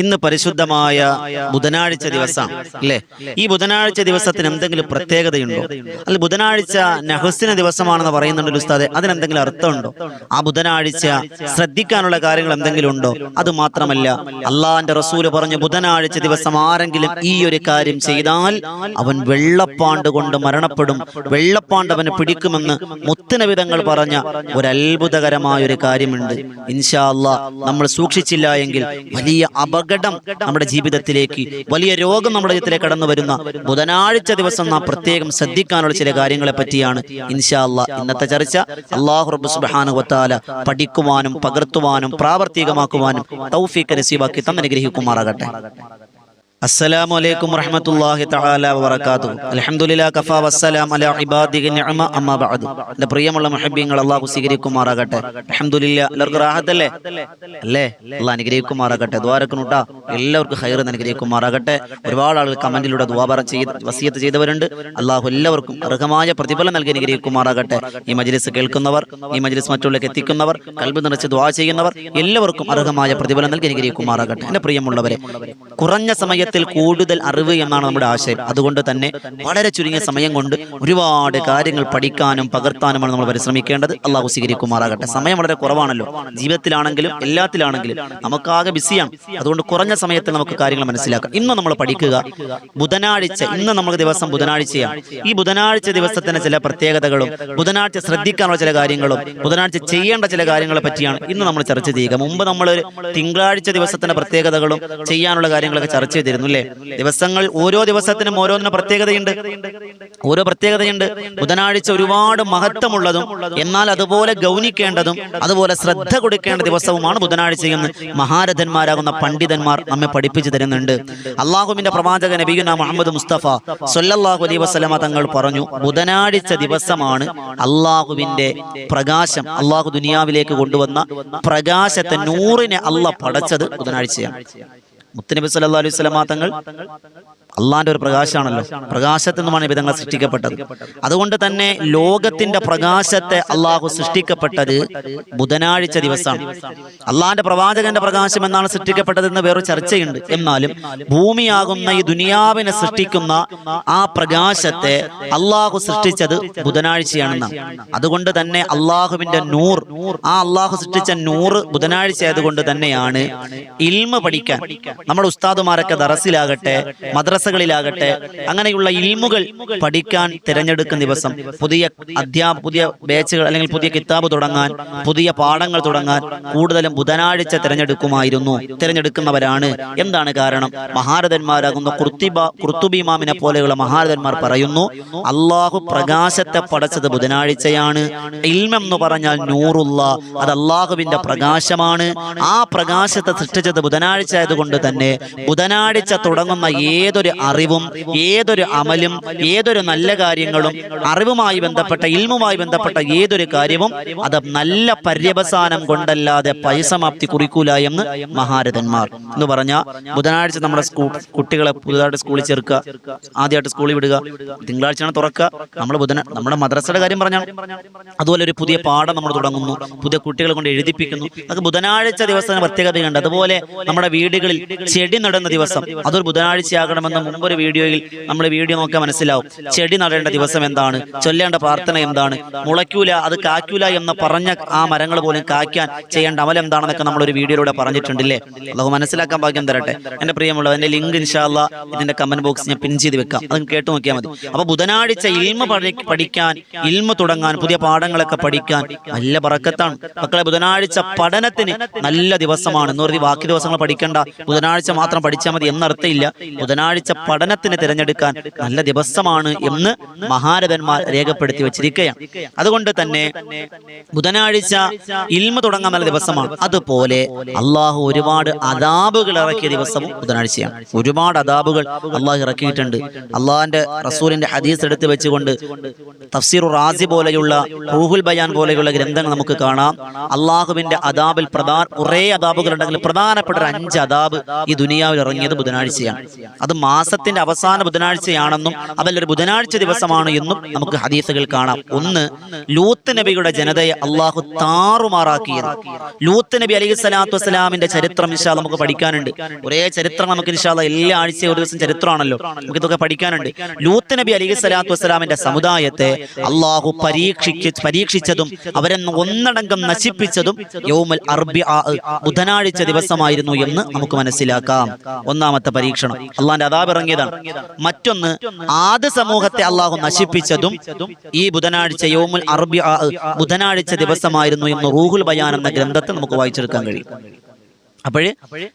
ഇന്ന് പരിശുദ്ധമായ ബുധനാഴ്ച ദിവസം അല്ലേ? ഈ ബുധനാഴ്ച ദിവസത്തിന് എന്തെങ്കിലും പ്രത്യേകതയുണ്ടോ? അല്ല ബുധനാഴ്ച നഹസിന ദിവസമാണെന്ന് പറയുന്നുണ്ട് ഉസ്താദെ. അതിനെന്തെങ്കിലും അർത്ഥമുണ്ടോ? ആ ബുധനാഴ്ച ശ്രദ്ധിക്കാനുള്ള കാര്യങ്ങൾ എന്തെങ്കിലും ഉണ്ടോ? അത് മാത്രമല്ല അള്ളാന്റെ റസൂൽ പറഞ്ഞു ബുധനാഴ്ച ദിവസം ആരെങ്കിലും ഈ ഒരു കാര്യം ചെയ്താൽ അവൻ വെള്ളപ്പാണ്ട് കൊണ്ട് മരണപ്പെടും. വെള്ളപ്പാണ്ട് അവനെ പിടിക്കുമെന്ന് മുത്തനവിധങ്ങൾ പറഞ്ഞ ഒരു അത്ഭുതകരമായ ഒരു കാര്യമുണ്ട്. ഇൻഷാ അള്ളാ നമ്മൾ സൂക്ഷിച്ചില്ല എങ്കിൽ വലിയ അപകടം നമ്മുടെ ജീവിതത്തിലേക്ക് വലിയ രോഗം നമ്മുടെ ജീവിതത്തിലേക്ക് കടന്നു വരുന്ന ബുധനാഴ്ച ദിവസം നാം പ്രത്യേകം ശ്രദ്ധിക്കാനുള്ള ചില കാര്യങ്ങളെ പറ്റിയാണ് ഇൻഷാല്ല ഇന്നത്തെ ചർച്ച. അള്ളാഹു റബ്ബ് സുബ്ഹാനഹു വത്താല പഠിക്കുവാനും പകർത്തുവാനും പ്രാവർത്തികമാക്കുവാനും തൗഫീഖ് നസീബാക്കി തന്നനുഗ്രഹിക്കുമാറാകട്ടെ. അസ്സലാമു അലൈക്കും വറഹ്മത്തുള്ളാഹി തആല വബറകാതു അൽഹംദുലില്ലാ കഫാ വസ്സലാം അലാ ഇബാദിഹി നിഅമ അമ്മാ ബഅദ്. എന്റെ പ്രിയമുള്ള മുഹബ്ബീങ്ങൾ അല്ലാഹു സ്വീകരിക്കുമാറാകട്ടെ. അൽഹംദുലില്ലാ എല്ലാവർക്കും റാഹത്തല്ലേ അല്ലേ? അല്ലാഹ് അനുഗ്രഹിക്കുമാറാകട്ടെ. ദ്വാരക്കനുട്ടാ എല്ലാവർക്കും ഹൈർ അനുഗ്രഹിക്കുമാറാകട്ടെ. ഒരുപാട് ആളുകൾ കമന്റിലൂടെ ദ്വാപറ ചെയ്ത് വസിയത്ത് ചെയ്തവരുണ്ട്. അല്ലാഹു എല്ലാവർക്കും അർഹമായ പ്രതിഫലം നൽകി അനുഗ്രഹിക്കുമാറാകട്ടെ. ഈ മജ്ലിസ് കേൾക്കുന്നവർ ഈ മജ്ലിസ് മറ്റുള്ളവർക്ക് എത്തിക്കുന്നവർ കൽബ് നിറച്ച് ദ്വാ ചെയ്യുന്നവർ എല്ലാവർക്കും അർഹമായ പ്രതിഫലം നൽകി അനുഗ്രഹിക്കുമാറാകട്ടെ. എന്റെ പ്രിയമുള്ളവരെ കുറഞ്ഞ സമയത്തിൽ കൂടുതൽ അറിവ് എന്നാണ് നമ്മുടെ ആശയം. അതുകൊണ്ട് തന്നെ വളരെ ചുരുങ്ങിയ സമയം കൊണ്ട് ഒരുപാട് കാര്യങ്ങൾ പഠിക്കാനും പകർത്താനുമാണ് നമ്മൾ പരിശ്രമിക്കേണ്ടത്. അള്ളാഹു സ്വീകരിക്കുമാറാകട്ടെ. സമയം വളരെ കുറവാണല്ലോ. ജീവിതത്തിലാണെങ്കിലും എല്ലാത്തിലാണെങ്കിലും നമുക്കാകെ ബിസിയാണ്. അതുകൊണ്ട് കുറഞ്ഞ സമയത്തിൽ നമുക്ക് കാര്യങ്ങൾ മനസ്സിലാക്കാം. ഇന്ന് നമ്മൾ പഠിക്കുക ബുധനാഴ്ച ഇന്ന് നമ്മൾ ദിവസം ബുധനാഴ്ചയാണ്. ഈ ബുധനാഴ്ച ദിവസത്തിന്റെ ചില പ്രത്യേകതകളും ബുധനാഴ്ച ശ്രദ്ധിക്കാനുള്ള ചില കാര്യങ്ങളും ബുധനാഴ്ച ചെയ്യേണ്ട ചില കാര്യങ്ങളെ പറ്റിയാണ് ഇന്ന് നമ്മൾ ചർച്ച ചെയ്യുക. മുമ്പ് നമ്മൾ തിങ്കളാഴ്ച ദിവസത്തിന്റെ പ്രത്യേകതകളും ചെയ്യാനുള്ള കാര്യങ്ങളൊക്കെ ചർച്ച ചെയ്തിരുന്നു അല്ലേ? ദിവസങ്ങൾ ഓരോ ദിവസത്തിനും ഓരോന്നിനും പ്രത്യേകതയുണ്ട്. ഓരോ പ്രത്യേകതയുണ്ട്. ബുധനാഴ്ച ഒരുപാട് മഹത്വമുള്ളതും എന്നാൽ അതുപോലെ ഗൗനിക്കേണ്ടതും അതുപോലെ ശ്രദ്ധ കൊടുക്കേണ്ട ദിവസവുമാണ് ബുധനാഴ്ച എന്ന് മഹാരഥന്മാരാകുന്ന പണ്ഡിതന്മാർ നമ്മെ പഠിപ്പിച്ചു തരുന്നുണ്ട്. അള്ളാഹുവിന്റെ പ്രവാചക നബീന മുഹമ്മദ് മുസ്തഫ സൊല്ലാഹു അലൈ വസ്ലമ തങ്ങൾ പറഞ്ഞു ബുധനാഴ്ച ദിവസമാണ് അള്ളാഹുവിന്റെ പ്രകാശം അള്ളാഹു ദുനിയാവിലേക്ക് കൊണ്ടുവന്ന പ്രകാശത്തെ നൂറിനെ അല്ല പടച്ചത് ബുധനാഴ്ചയാണ്. മുത്തനബി സല്ലാ അലൈഹി സ്വലമാ തങ്ങൾ അള്ളാന്റെ ഒരു പ്രകാശമാണല്ലോ. പ്രകാശത്തിൽ നിന്നുമാണ് വിധങ്ങൾ സൃഷ്ടിക്കപ്പെട്ടത്. അതുകൊണ്ട് തന്നെ ലോകത്തിന്റെ പ്രകാശത്തെ അള്ളാഹു സൃഷ്ടിക്കപ്പെട്ടത് ബുധനാഴ്ച ദിവസമാണ്. അള്ളാന്റെ പ്രവാചകന്റെ പ്രകാശം എന്നാണ് സൃഷ്ടിക്കപ്പെട്ടത് എന്ന് വേറൊരു ചർച്ചയുണ്ട്. എന്നാലും ഭൂമിയാകുന്ന ഈ ദുനിയാവിനെ സൃഷ്ടിക്കുന്ന ആ പ്രകാശത്തെ അള്ളാഹു സൃഷ്ടിച്ചത് ബുധനാഴ്ചയാണെന്നാണ്. അതുകൊണ്ട് തന്നെ അള്ളാഹുവിന്റെ നൂർ ആ അള്ളാഹു സൃഷ്ടിച്ച നൂറ് ബുധനാഴ്ച ആയതുകൊണ്ട് തന്നെയാണ് ഇൽമ പഠിക്കാൻ. നമ്മുടെ ഉസ്താദുമാരൊക്കെ ദറസിലാകട്ടെ മദ്രസകളിലാകട്ടെ അങ്ങനെയുള്ള ഇൽമുകൾ പഠിക്കാൻ തിരഞ്ഞെടുക്കുന്ന ദിവസം പുതിയ അധ്യാപ പുതിയ ബേച്ചുകൾ അല്ലെങ്കിൽ പുതിയ കിതാബ് തുടങ്ങാൻ പുതിയ പാഠങ്ങൾ തുടങ്ങാൻ കൂടുതലും ബുധനാഴ്ച തിരഞ്ഞെടുക്കുമായിരുന്നു. തിരഞ്ഞെടുക്കുന്നവരാണ്. എന്താണ് കാരണം? മഹാരഥന്മാരാകുന്ന കുർത്തിബ കുർത്തുബിമാമിനെ പോലെയുള്ള മഹാരഥന്മാർ പറയുന്നു അള്ളാഹു പ്രകാശത്തെ പടച്ചത് ബുധനാഴ്ചയാണ്. ഇൽമെന്ന് പറഞ്ഞാൽ നൂറുള്ള അത് അള്ളാഹുവിന്റെ പ്രകാശമാണ്. ആ പ്രകാശത്തെ സൃഷ്ടിച്ചത് ബുധനാഴ്ച ആയതുകൊണ്ട് തന്നെ ബുധനാഴ്ച തുടങ്ങുന്ന ഏതൊരു അറിവും ഏതൊരു അമലും ഏതൊരു നല്ല കാര്യങ്ങളും അറിവുമായി ബന്ധപ്പെട്ട ഇൽമുമായി ബന്ധപ്പെട്ട ഏതൊരു കാര്യവും അത് നല്ല പര്യവസാനം കൊണ്ടല്ലാതെ പരിസമാപ്തി കുറിക്കൂല എന്ന് മഹാരഥന്മാർ. എന്ന് പറഞ്ഞ ബുധനാഴ്ച നമ്മുടെ സ്കൂൾ കുട്ടികളെ പുതുതായിട്ട് സ്കൂളിൽ ചേർക്കുക ആദ്യമായിട്ട് സ്കൂളിൽ വിടുക തിങ്കളാഴ്ചയാണ് തുറക്കുക. നമ്മൾ ബുധന നമ്മുടെ മദ്രസയുടെ കാര്യം പറഞ്ഞാൽ അതുപോലെ ഒരു പുതിയ പാഠം നമ്മൾ തുടങ്ങുന്നു പുതിയ കുട്ടികളെ കൊണ്ട് എഴുതിപ്പിക്കുന്നു. അത് ബുധനാഴ്ച ദിവസത്തിന് പ്രത്യേകതയുണ്ട്. അതുപോലെ നമ്മുടെ വീടുകളിൽ ചെടി നടുന്ന ദിവസം. അതൊരു ബുധനാഴ്ചയാകണമെന്ന് മുമ്പൊരു വീഡിയോയിൽ നമ്മൾ വീഡിയോ നോക്കാൻ മനസ്സിലാവും. ചെടി നടേണ്ട ദിവസം എന്താണ്? ചൊല്ലേണ്ട പ്രാർത്ഥന എന്താണ്? മുളയ്ക്കൂല അത് കാക്കൂല എന്ന് പറഞ്ഞ ആ മരങ്ങൾ പോലും കായ്ക്കാൻ ചെയ്യേണ്ട അമൽ എന്താണെന്നൊക്കെ നമ്മൾ ഒരു വീഡിയോയിലൂടെ പറഞ്ഞിട്ടുണ്ടല്ലേ? അള്ളാഹു മനസ്സിലാക്കാൻ ഭാഗ്യം തരട്ടെ. എന്റെ പ്രിയമുള്ള എന്റെ ലിങ്ക് ഇൻഷാല്ല ഇതിന്റെ കമന്റ് ബോക്സ് ഞാൻ പിൻ ചെയ്ത് വെക്കാം. അത് കേട്ട് നോക്കിയാൽ മതി. അപ്പൊ ബുധനാഴ്ച ഇൽമ പഠി- പഠിക്കാൻ ഇൽമ തുടങ്ങാൻ പുതിയ പാഠങ്ങളൊക്കെ പഠിക്കാൻ നല്ല പറക്കത്താണ്. മക്കളെ ബുധനാഴ്ച പഠനത്തിന് നല്ല ദിവസമാണ്. എന്ന് പറഞ്ഞ് ബാക്കി ദിവസങ്ങൾ പഠിക്കേണ്ട. ബുധനാഴ്ച മാത്രം പഠിച്ചാൽ മതി എന്നർത്ഥമില്ല. ബുധനാഴ്ച പഠനത്തിന് തിരഞ്ഞെടുക്കാൻ നല്ല ദിവസമാണ് എന്ന് മഹാരഥന്മാർ രേഖപ്പെടുത്തി വെച്ചിരിക്കുകയാണ്. അതുകൊണ്ട് തന്നെ ബുധനാഴ്ച ഇൽമ തുടങ്ങാൻ നല്ല ദിവസമാണ്. അതുപോലെ അള്ളാഹു ഒരുപാട് അതാബുകൾ ഇറക്കിയ ദിവസവും ബുധനാഴ്ചയാണ്. ഒരുപാട് അതാബുകൾ അള്ളാഹു ഇറക്കിയിട്ടുണ്ട്. അള്ളാഹിന്റെ റസൂലിന്റെ ഹദീസ് എടുത്ത് വെച്ചുകൊണ്ട് തഫ്സീർ റാസി പോലെയുള്ള റൂഹുൽ ബയാൻ പോലെയുള്ള ഗ്രന്ഥങ്ങൾ നമുക്ക് കാണാം. അള്ളാഹുവിന്റെ അതാബിൽ പ്രധാന കുറേ അതാബുകൾ ഉണ്ടെങ്കിൽ പ്രധാനപ്പെട്ട ഒരു അഞ്ച് അതാബ് ഈ ദുനിയാവിൽ ഇറങ്ങിയത് ബുധനാഴ്ചയാണ്. അത് മാസത്തിന്റെ അവസാന ബുധനാഴ്ചയാണെന്നും അതല്ലൊരു ബുധനാഴ്ച ദിവസമാണ് എന്നും നമുക്ക് ഹദീസുകൾ കാണാം. ഒന്ന് ലൂത്ത് നബിയുടെ ജനതയെ അള്ളാഹു താറുമാറാക്കിയത് ലൂത്ത് നബി അലൈഹി സ്വലാത്തു വസ്സലാമിന്റെ ചരിത്രം ഇൻഷാ നമുക്ക് പഠിക്കാനുണ്ട്. ഒരേ ചരിത്രം നമുക്ക് ഇൻഷാ അല്ലാ എല്ലാ ആഴ്ചയും ഒരു ദിവസം ചരിത്രമാണല്ലോ. നമുക്ക് ഇതൊക്കെ പഠിക്കാനുണ്ട്. ലൂത്ത് നബി അലൈഹി സ്വലാത്തു വസ്സലാമിന്റെ സമുദായത്തെ അള്ളാഹു പരീക്ഷിച്ച് പരീക്ഷിച്ചതും അവരെ ഒന്നടങ്കം നശിപ്പിച്ചതും യൗമൽ അർബി ബുധനാഴ്ച ദിവസമായിരുന്നു എന്ന് നമുക്ക് മനസ്സിലാക്കാം. ഒന്നാമത്തെ പരീക്ഷണം. അള്ളാന്റെ അതാബ് ഇറങ്ങിയതാണ്. മറ്റൊന്ന് ആദ്യ സമൂഹത്തെ അള്ളാഹു നശിപ്പിച്ചതും ഈ ബുധനാഴ്ച യോമുൽ അറബി ബുധനാഴ്ച ദിവസമായിരുന്നു എന്ന് റൂഹുൽ ബയാൻ എന്ന ഗ്രന്ഥത്തിൽ നമുക്ക് വായിച്ചെടുക്കാൻ കഴിയും. അപ്പോഴ്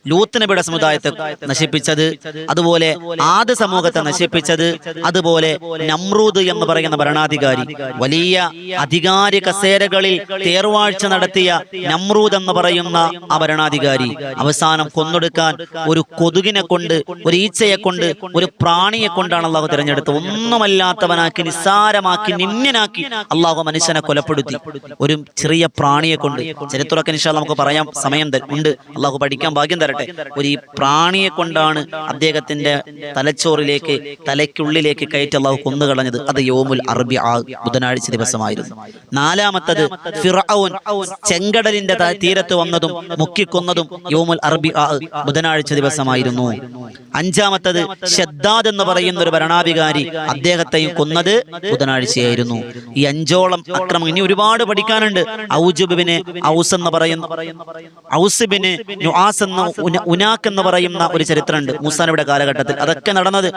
ലൂത്ത് നബിയുടെ സമുദായത്തെ നശിപ്പിച്ചത് അതുപോലെ ആദ്യ സമൂഹത്തെ നശിപ്പിച്ചത് അതുപോലെ നമ്രൂദ് എന്ന് പറയുന്ന ഭരണാധികാരി വലിയ അധികാരി കസേരകളിൽ തേർവാഴ്ച നടത്തിയ നമ്രൂദ് എന്ന് പറയുന്ന ആ ഭരണാധികാരി. അവസാനം കൊന്നൊടുക്കാൻ ഒരു കൊതുകിനെ കൊണ്ട് ഒരു ഈച്ചയെ കൊണ്ട് ഒരു പ്രാണിയെ കൊണ്ടാണ് അള്ളാഹു തിരഞ്ഞെടുത്തത്. ഒന്നുമല്ലാത്തവനാക്കി നിസ്സാരമാക്കി നിന്ദനാക്കി അള്ളാഹു മനുഷ്യനെ കൊലപ്പെടുത്തി. ഒരു ചെറിയ പ്രാണിയെ കൊണ്ട്. ചരിത്രമൊക്കെ നിശാ നമുക്ക് പറയാം. സമയം ഉണ്ട്. അള്ളാഹു പഠിക്കാൻ ഭാഗ്യം തരട്ടെ. ഒരു ഈ പ്രാണിയെ കൊണ്ടാണ് അദ്ദേഹത്തിന്റെ തലച്ചോറിലേക്ക് തലയ്ക്കുള്ളിലേക്ക് കയറ്റി അള്ളാഹു കൊന്നുകളഞ്ഞത്. അത് യോമുൽ അറബി ആ ബുധനാഴ്ച ദിവസമായിരുന്നു. നാലാമത്തത് ഫിറൌൻ ചെങ്കടലിന്റെ തീരത്ത് വന്നതും മുക്കിക്കൊന്നതും യോമുൽ അറബി ആ ബുധനാഴ്ച ദിവസമായിരുന്നു. അഞ്ചാമത്തത് ഷദ്ദാദ് എന്ന് പറയുന്ന ഒരു ഭരണാധികാരി അദ്ദേഹത്തെയും കൊന്നത് ബുധനാഴ്ചയായിരുന്നു. ഈ അഞ്ചോളം അക്രമം ഇനി ഒരുപാട് പഠിക്കാനുണ്ട്. ഔജുബിനെ ഔസ് എന്ന് പറയുന്ന ഔസുബിന് നുആസ് എന്ന ഉന- ഉനാക്ക് എന്ന് പറയുന്ന ഒരു ചരിത്രമുണ്ട് മൂസാനയുടെ കാലഘട്ടത്തിൽ. അതൊക്കെ നടന്നത്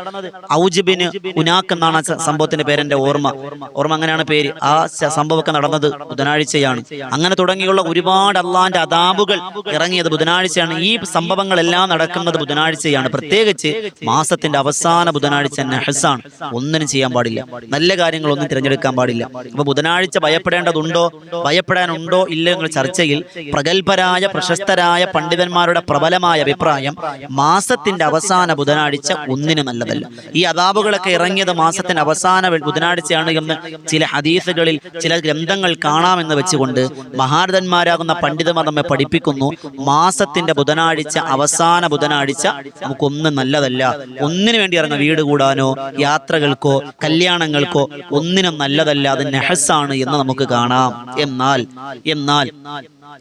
ഔജിബിന് ഉനാക്ക് എന്നാണ് ആ സംഭവത്തിന്റെ പേരെന്റെ ഓർമ്മ. ഓർമ്മ. അങ്ങനെയാണ് പേര്. ആ സംഭവമൊക്കെ നടന്നത് ബുധനാഴ്ചയാണ്. അങ്ങനെ തുടങ്ങിയുള്ള ഒരുപാട് അള്ളാന്റെ അതാബുകൾ ഇറങ്ങിയത് ബുധനാഴ്ചയാണ്. ഈ സംഭവങ്ങളെല്ലാം നടക്കുന്നത് ബുധനാഴ്ചയാണ്. പ്രത്യേകിച്ച് മാസത്തിന്റെ അവസാന ബുധനാഴ്ച നെഹസാണ് ഒന്നിനും ചെയ്യാൻ പാടില്ല. നല്ല കാര്യങ്ങളൊന്നും തിരഞ്ഞെടുക്കാൻ പാടില്ല. അപ്പൊ ബുധനാഴ്ച ഭയപ്പെടേണ്ടതുണ്ടോ? ഭയപ്പെടാനുണ്ടോ? ഇല്ല എന്നുള്ള ചർച്ചയിൽ പ്രഗത്ഭരായ പ്രശസ്തരായ പണ്ഡിതന്മാരുടെ പ്രബലമായ അഭിപ്രായം മാസത്തിന്റെ അവസാന ബുധനാഴ്ച ഒന്നിനും നല്ലതല്ല. ഈ അതാബുകളൊക്കെ ഇറങ്ങിയത് മാസത്തിന്റെ അവസാന ബുധനാഴ്ചയാണ് എന്ന് ചില ഹദീസുകളിൽ ചില ഗ്രന്ഥങ്ങൾ കാണാമെന്ന് വെച്ചുകൊണ്ട് മഹാരഥന്മാരാകുന്ന പണ്ഡിതന്മാർ നമ്മെ പഠിപ്പിക്കുന്നു മാസത്തിന്റെ ബുധനാഴ്ച അവസാന ബുധനാഴ്ച നമുക്കൊന്നും നല്ലതല്ല. ഒന്നിനു വേണ്ടി ഇറങ്ങുക വീട് കൂടാനോ യാത്രകൾക്കോ കല്യാണങ്ങൾക്കോ ഒന്നിനും നല്ലതല്ല. അത് നെഹസാണ് എന്ന് നമുക്ക് കാണാം. എന്നാൽ എന്നാൽ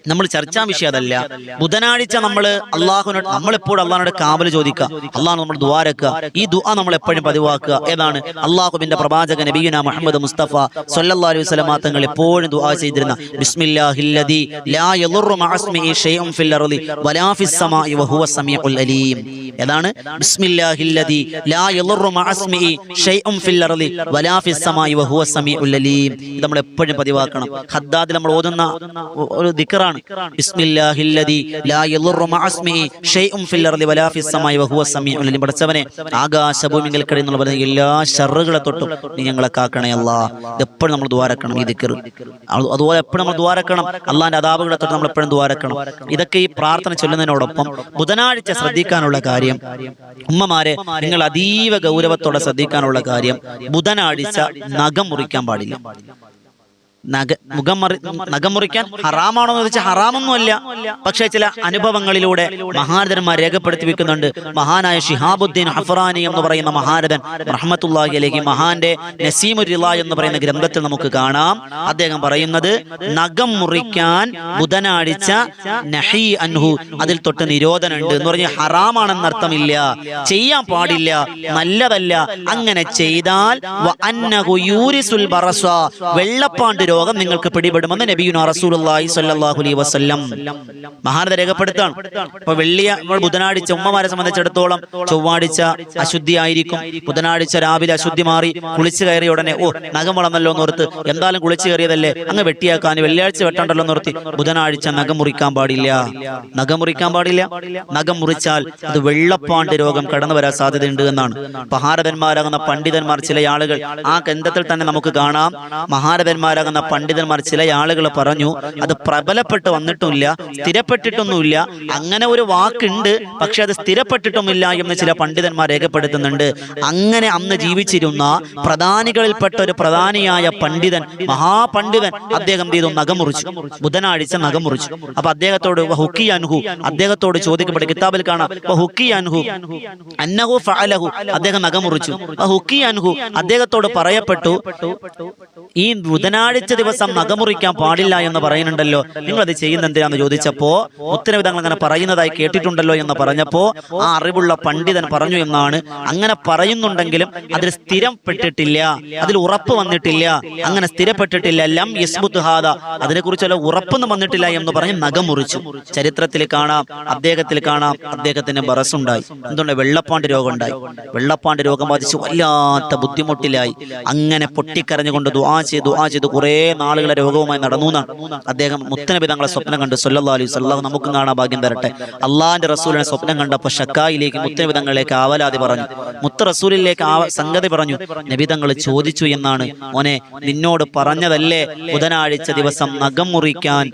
നമ്മൾ ചർച്ചാ വിഷയം അതല്ല. ബുധനാഴ്ച നമ്മൾ അള്ളാഹുനോട് നമ്മളെപ്പോഴും അള്ളാഹിനോട് കാവൽ ചോദിക്കുക. അള്ളാഹ് നമ്മൾ ദ്വാരക്കുക ഈ ദുആ നമ്മൾ എപ്പോഴും പതിവാക്കുക. ഏതാണ്? അള്ളാഹുബിന്റെ പ്രവാചക നബീന മുഹമ്മദ് മുസ്തഫ സല്ലല്ലാഹു അലൈഹി വസല്ലം തങ്ങൾ എപ്പോഴും ദുആ ചെയ്തിരുന്ന ബിസ്മില്ലാഹില്ലദി ലാ യളുറു മഅസ്മിഹി ഷൈഉൻ ഫിൽ അർളി വലാ ഫിസ് സമാഇ വഹുവ സമീഉൽ അലീം. ഏതാണ്? ബിസ്മില്ലാഹില്ലദി ലാ യളുറു മഅസ്മിഹി ഷൈഉൻ ഫിൽ അർളി വലാ ഫിസ് സമാഇ വഹുവ സമീഉൽ അലീം. നമ്മൾ എപ്പോഴും പതിവാക്കണം. ഹദ്ദാദിൽ നമ്മൾ ഓതുന്ന ഒരു ദിക്റാണ് ബിസ്മില്ലാഹില്ലദി ലാ യദുറു മഅസ്മിഹി ഷൈഉൻ ഫിൽ അർളി വലാ ഫിസ് സമായി വഹുവ സമീഉൽ അലീം. പഠിച്ചവനെ ആകാശഭൂമികൾക്കിടയിൽ കഴിയുന്നുള്ള പറയുന്ന എല്ലാ ഷറുകളെ തൊട്ടും നീ ഞങ്ങളെ കാക്കണേ അല്ലാഹ് എപ്പോഴും നമ്മൾ ദ്വാരക്കണം ഈ ദിക്ർ അതുപോലെ എപ്പോഴും നമ്മൾ ദ്വാരക്കണം. അള്ളാന്റെ അദാബുകളെ തൊട്ട് നമ്മൾ എപ്പോഴും ദ്വാരക്കണം. ഇതൊക്കെ ഈ പ്രാർത്ഥന ചൊല്ലുന്നതിനോടൊപ്പം ബുധനാഴ്ച ശ്രദ്ധിക്കാനുള്ള കാര്യം ഉമ്മമാരെ നിങ്ങൾ അതീവ ഗൗരവത്തോടെ ശ്രദ്ധിക്കാനുള്ള കാര്യം ബുധനാഴ്ച നഖം മുറിക്കാൻ പാടില്ല. മുഖം നഖം മുറിക്കാൻ ഹറാമാണോ എന്ന് വെച്ചാൽ ഹറാമൊന്നുമല്ല. പക്ഷേ ചില അനുഭവങ്ങളിലൂടെ മഹാരഥന്മാർ രേഖപ്പെടുത്തി വെക്കുന്നുണ്ട്. മഹാനായ ഷിഹാബുദ്ദീൻ ഹഫറാനി എന്ന് പറയുന്ന മഹാരഥൻ റഹ്മത്തുല്ലാഹി അലഹി മഹാന്റെ നസീമുരില എന്ന് പറയുന്ന ഗ്രന്ഥത്തിൽ നമുക്ക് കാണാം. അദ്ദേഹം പറയുന്നത് നഖം മുറിക്കാൻ ബുധനാഴ്ച നഹി അൻഹു. അതിൽ തൊട്ട് നിരോധനമുണ്ട് എന്ന് പറഞ്ഞ് ഹറാമാണെന്ന് അർത്ഥമില്ല ചെയ്യാൻ പാടില്ല നല്ലതല്ല. അങ്ങനെ ചെയ്താൽ വെള്ളപ്പാണ്ട് രോഗം നിങ്ങൾക്ക് പിടിപെടുമെന്ന് നബിയുന റസൂലുള്ളാഹി സ്വല്ലല്ലാഹു അലൈഹി വസല്ലം മഹാനത രേഖപ്പെടുത്താണ് ഇപ്പൊ വെള്ളിയ നമ്മൾ ബുധനാഴ്ച ഉമ്മമാരെ സംബന്ധിച്ചിടത്തോളം ചൊവ്വാഴ്ച അശുദ്ധി ആയിരിക്കും ബുധനാഴ്ച രാവിലെ അശുദ്ധി മാറി കുളിച്ചു കയറിയ ഉടനെ ഓ നഖം വളന്നല്ലോ എന്നോർത്ത് എന്തായാലും കുളിച്ചു കയറിയതല്ലേ? അങ്ങ് വെട്ടിയാക്കാൻ വെള്ളിയാഴ്ച വെട്ടണ്ടല്ലോ എന്നോർത്തി ബുധനാഴ്ച നഖം മുറിക്കാൻ പാടില്ല. നഖം മുറിക്കാൻ പാടില്ല. നഖം മുറിച്ചാൽ അത് വെള്ളപ്പാണ്ട് രോഗം കടന്നു വരാൻ സാധ്യതയുണ്ട് എന്നാണ്. മഹാരഥന്മാരാകുന്ന പണ്ഡിതന്മാർ ചില ആളുകൾ ആ ഗ്രന്ഥത്തിൽ തന്നെ നമുക്ക് കാണാം. മഹാരഥന്മാരാകുന്ന പറയുന്ന പണ്ഡിതന്മാർ ചില ആളുകൾ പറഞ്ഞു അത് പ്രബലപ്പെട്ട് വന്നിട്ടുമില്ല സ്ഥിരപ്പെട്ടിട്ടൊന്നുമില്ല. അങ്ങനെ ഒരു വാക്കുണ്ട് പക്ഷെ അത് സ്ഥിരപ്പെട്ടിട്ടുമില്ല എന്ന് ചില പണ്ഡിതന്മാർ രേഖപ്പെടുത്തുന്നുണ്ട്. അങ്ങനെ അന്ന് ജീവിച്ചിരുന്ന പ്രധാനികളിൽപ്പെട്ട ഒരു പ്രധാനിയായ പണ്ഡിതൻ മഹാപണ്ഡിതൻ അദ്ദേഹം ചെയ്തു നഖമുറിച്ചു. ബുധനാഴ്ച നഖമുറിച്ചു. അപ്പൊ അദ്ദേഹത്തോട് ഹുക്കി അൻഹു അദ്ദേഹത്തോട് ചോദിക്കപ്പെട്ട കിതാബിൽ കാണാം അൻഹു അന്നഹു ഫഅലഹു അദ്ദേഹം നഖമുറിച്ചു. ഹുക്കി അൻഹു അദ്ദേഹത്തോട് പറയപ്പെട്ടു ഈ ബുധനാഴ്ച ദിവസം നഖമുറിക്കാൻ പാടില്ല എന്ന് പറയുന്നുണ്ടല്ലോ. നിങ്ങൾ അത് ചെയ്യുന്ന എന്തിനാന്ന് ചോദിച്ചപ്പോ ഉത്തരവിധങ്ങൾ അങ്ങനെ പറയുന്നതായി കേട്ടിട്ടുണ്ടല്ലോ എന്ന് പറഞ്ഞപ്പോ ആ അറിവുള്ള പണ്ഡിതൻ പറഞ്ഞു എന്നാണ്. അങ്ങനെ പറയുന്നുണ്ടെങ്കിലും അതിൽ സ്ഥിരപ്പെട്ടിട്ടില്ല അതിൽ ഉറപ്പ് വന്നിട്ടില്ല. അങ്ങനെ സ്ഥിരപ്പെട്ടിട്ടില്ല. ലം യസ്ബുത്ത് ഹാദ. അതിനെക്കുറിച്ചുള്ള ഉറപ്പൊന്നും വന്നിട്ടില്ല എന്ന് പറഞ്ഞ് നഖമുറിച്ചു. ചരിത്രത്തിൽ കാണാം. അദ്ദേഹത്തിൽ കാണാം. അദ്ദേഹത്തിന് ബറസുണ്ടായി. എന്തുകൊണ്ട് വെള്ളപ്പാണ്ട് രോഗം ഉണ്ടായി വെള്ളപ്പാണ്ട് രോഗം ബാധിച്ച് വല്ലാത്ത ബുദ്ധിമുട്ടിലായി. അങ്ങനെ പൊട്ടിക്കരഞ്ഞുകൊണ്ട് ദുആ ചെയ്തു ദുആ ചെയ്തു കുറേ നാളുകളെ രോഗവുമായി നടന്നു എന്നാണ് അദ്ദേഹം മുത്തനബി തങ്ങളെ സ്വപ്നം കണ്ട്. സൊല്ലാ അലൈഹി വസല്ലം നമുക്കും കാണാൻ ഭാഗ്യം തരട്ടെ. അള്ളാഹിന്റെ റസൂലിനെ സ്വപ്നം കണ്ടപ്പോൾ ഷക്കായിലേക്ക് മുത്തനബി തങ്ങളിലേക്ക് ആവലാതി പറഞ്ഞു. മുത്ത റസൂലിലേക്ക് ആ സംഗതി പറഞ്ഞു. നബി തങ്ങൾ ചോദിച്ചു എന്നാണ്. മോനെ നിന്നോട് പറഞ്ഞതല്ലേ? ബുധനാഴ്ച ദിവസം നഖം മുറിക്കാൻ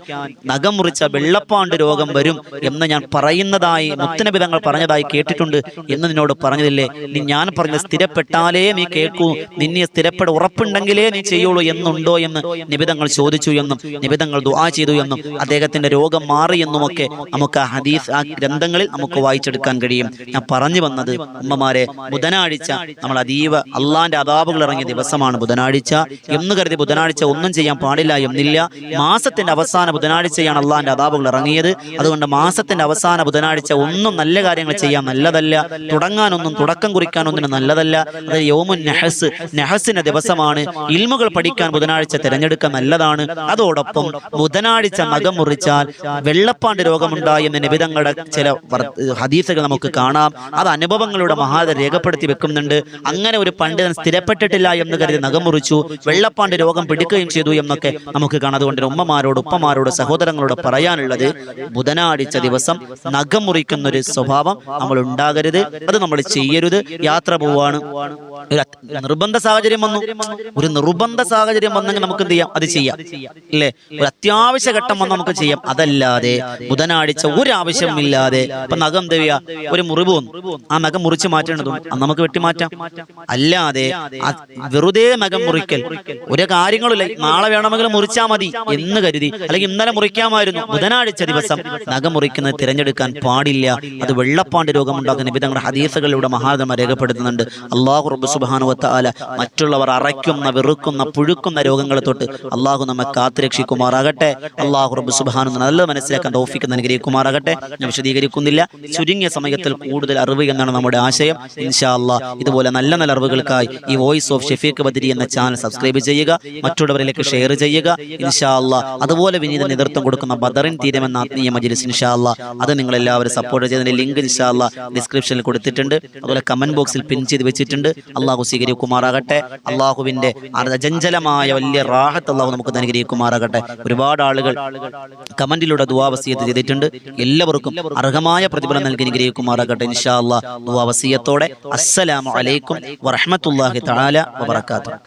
നഖം മുറിച്ച വെള്ളപ്പാണ്ട് രോഗം വരും എന്ന് ഞാൻ പറയുന്നതായി മുത്തനബി തങ്ങൾ പറഞ്ഞതായി കേട്ടിട്ടുണ്ട് എന്ന് നിന്നോട് പറഞ്ഞതില്ലേ? നീ ഞാൻ പറഞ്ഞ സ്ഥിരപ്പെട്ടാലേ നീ കേൾക്കൂ. നിന്നെ സ്ഥിരപ്പെട ഉറപ്പുണ്ടെങ്കിലേ നീ ചെയ്യുള്ളൂ എന്നുണ്ടോ എന്ന് നിബിതങ്ങൾ ചോദിച്ചു എന്നും നിബിതങ്ങൾ ദുആ ചെയ്തു എന്നും അദ്ദേഹത്തിന്റെ രോഗം മാറി എന്നുമൊക്കെ നമുക്ക് ആ ഹദീസ് ആ ഗ്രന്ഥങ്ങളിൽ നമുക്ക് വായിച്ചെടുക്കാൻ കഴിയും. ഞാൻ പറഞ്ഞു വന്നത് ഉമ്മമാരെ ബുധനാഴ്ച നമ്മൾ അതീവ അള്ളാന്റെ അതാപുകൾ ഇറങ്ങിയ ദിവസമാണ് ബുധനാഴ്ച. എന്ന് കരുതി ബുധനാഴ്ച ഒന്നും ചെയ്യാൻ പാടില്ല എന്നില്ല. മാസത്തിന്റെ അവസാന ബുധനാഴ്ചയാണ് അള്ളാന്റെ അതാപുകൾ ഇറങ്ങിയത്. അതുകൊണ്ട് മാസത്തിന്റെ അവസാന ബുധനാഴ്ച ഒന്നും നല്ല കാര്യങ്ങൾ ചെയ്യാൻ നല്ലതല്ല. തുടങ്ങാനൊന്നും തുടക്കം കുറിക്കാനൊന്നിനും നല്ലതല്ല. അത് യോമുൻ നെഹസ് നെഹസിന്റെ ദിവസമാണ്. ഇൽമുകൾ പഠിക്കാൻ ബുധനാഴ്ച തിരഞ്ഞെടുക്കാൻ നല്ലതാണ്. അതോടൊപ്പം ബുധനാഴ്ച മകം മുറിച്ചാൽ വെള്ളപ്പാണ്ട് രോഗമുണ്ടായി എന്ന നിബിധങ്ങളുടെ ചില ഹദീസുകൾ നമുക്ക് കാണാം. അത് അനുഭവങ്ങളുടെ മഹാത രേഖപ്പെടുത്തി വെക്കുന്നുണ്ട്. അങ്ങനെ ഒരു പണ്ഡിതൻ സ്ഥിരപ്പെട്ടിട്ടില്ല എന്ന് കരുതി നഖം മുറിച്ചു വെള്ളപ്പാണ്ട് രോഗം പിടിക്കുകയും ചെയ്തു എന്നൊക്കെ നമുക്ക് കാണാം. അതുകൊണ്ട് ഉമ്മമാരോട് ഉപ്പമാരോട് സഹോദരങ്ങളോട് പറയാനുള്ളത് ബുധനാഴ്ച ദിവസം നഖം മുറിക്കുന്ന ഒരു സ്വഭാവം നമ്മൾ ഉണ്ടാകരുത്. അത് നമ്മൾ ചെയ്യരുത്. യാത്ര പോവാണ്. ഒരു നിർബന്ധ സാഹചര്യം വന്നു. ഒരു നിർബന്ധ സാഹചര്യം വന്നെങ്കിൽ നമുക്ക് ചെയ്യാം അത് ചെയ്യാം. അല്ലെ? ഒരു അത്യാവശ്യ ഘട്ടം വന്ന് നമുക്ക് ചെയ്യാം. അതല്ലാതെ ബുധനാഴ്ച ഒരു ആവശ്യമില്ലാതെ ഇപ്പൊ നഖം ചെയ്യാ ഒരു മുറിവ് വന്നു. ആ നഖം മുറിച്ച് മാറ്റേണ്ടതും അത് നമുക്ക് വെട്ടിമാറ്റാം. അല്ലാതെ വെറുതെ നഖം മുറിക്കൽ ഒരു കാര്യങ്ങളില്ല നാളെ വേണമെങ്കിൽ മുറിച്ചാൽ മതി എന്ന് കരുതി. അല്ലെങ്കിൽ ഇന്നലെ മുറിക്കാമായിരുന്നു. ബുധനാഴ്ച ദിവസം നഖം മുറിക്കുന്നത് തിരഞ്ഞെടുക്കാൻ പാടില്ല. അത് വെള്ളപ്പാണ്ട് രോഗമുണ്ടാക്കുന്ന വിധങ്ങളുടെ ഹദീസുകളിലൂടെ മഹാത്മ രേഖപ്പെടുത്തുന്നുണ്ട്. അള്ളാഹു റബ്ബ് സുബാനുവത്ത ആല മറ്റുള്ളവർ അറയ്ക്കുന്ന വെറുക്കുന്ന പുഴുക്കുന്ന രോഗങ്ങളെ തൊട്ട് അള്ളാഹു നമ്മെ കാത്തുരക്ഷിക്കുമാറാകട്ടെ. അള്ളാഹു റബ്ബ് സുബാനു നല്ല മനസ്സിലാക്കാൻ തോഫിക്കുന്ന അനുഗ്രഹിക്കുമാറാകട്ടെ ഞാൻ വിശദീകരിക്കുന്നില്ല. ചുരുങ്ങിയ സമയത്തിൽ കൂടുതൽ അറിവ് എന്നാണ് നമ്മുടെ ആശയം. ഇൻഷാ അള്ളാ ഇതുപോലെ നല്ല നല്ല അറിവുകൾക്കായി ഈ വോയിസ് ഓഫ് ഷെഫീഖ് ബദരി എന്ന ചാനൽ സബ്സ്ക്രൈബ് ചെയ്യുക മറ്റുള്ളവരിലേക്ക് ഷെയർ ചെയ്യുക. ഇൻഷാ അള്ളാ അതുപോലെ വിനീത നേതൃത്വം കൊടുക്കുന്ന ബദറിൻ തീരം എന്ന ആത്മീയ മജ്ലിസ് ഇൻഷാ അള്ളാ അത് നിങ്ങൾ എല്ലാവരും സപ്പോർട്ട് ചെയ്തതിന്റെ ലിങ്ക് ഇൻഷാ അള്ളാ ഡിസ്ക്രിപ്ഷനിൽ കൊടുത്തിട്ടുണ്ട്. അതുപോലെ കമന്റ് ബോക്സിൽ പിൻ ചെയ്ത് വെച്ചിട്ടുണ്ട്. അള്ളാഹു സ്വീകരിക്കുമാറാകട്ടെ. അള്ളാഹുവിന്റെ അജഞ്ചലമായ വലിയ റാഹത്ത് അള്ളാഹു നമുക്ക് അനുഗ്രഹിക്കുമാറാകട്ടെ ഒരുപാട് ആളുകൾ കമന്റിലൂടെ ദുവാവസീയത്ത് ചെയ്തിട്ടുണ്ട്. എല്ലാവർക്കും അർഹമായ പ്രതിഫലം നൽകി അനുഗ്രഹിക്കുമാറാകട്ടെ ഇൻഷാ അള്ളാഹ് ദുവാവസീയത്തോടെ അസ്സലാമു അലൈക്കും വറഹ്മത്തുള്ളാഹി തആല വബറകാതുഹു.